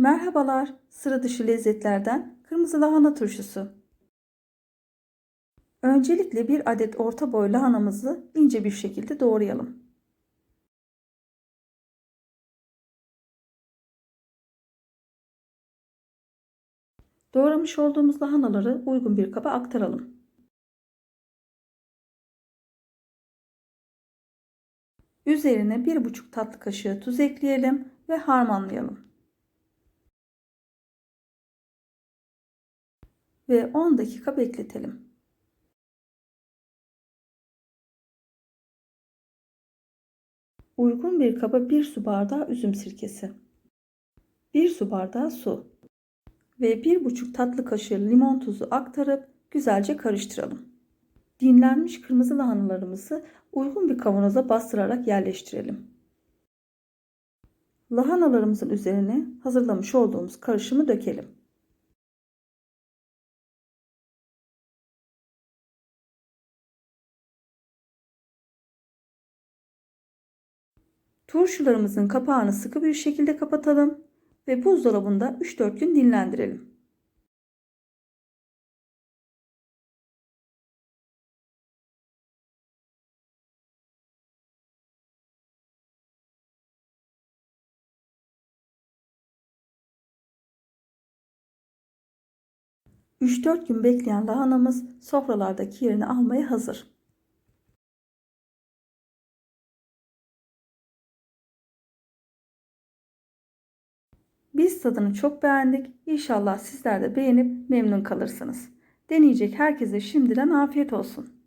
Merhabalar, sıra dışı lezzetlerden kırmızı lahana turşusu. Öncelikle bir adet orta boy lahanamızı ince bir şekilde doğrayalım. Doğramış olduğumuz lahanaları uygun bir kaba aktaralım. Üzerine 1,5 tatlı kaşığı tuz ekleyelim ve harmanlayalım. Ve 10 dakika bekletelim. Uygun bir kaba 1 su bardağı üzüm sirkesi, 1 su bardağı su ve 1,5 tatlı kaşığı limon tuzu aktarıp güzelce karıştıralım. Dinlenmiş kırmızı lahanalarımızı uygun bir kavanoza bastırarak yerleştirelim. Lahanalarımızın üzerine hazırlamış olduğumuz karışımı dökelim. Turşularımızın kapağını sıkı bir şekilde kapatalım ve buzdolabında 3-4 gün dinlendirelim. ...3-4 gün bekleyen lahanamız sofralardaki yerini almaya hazır. Biz tadını çok beğendik. İnşallah sizler de beğenip memnun kalırsınız. Deneyecek herkese şimdiden afiyet olsun.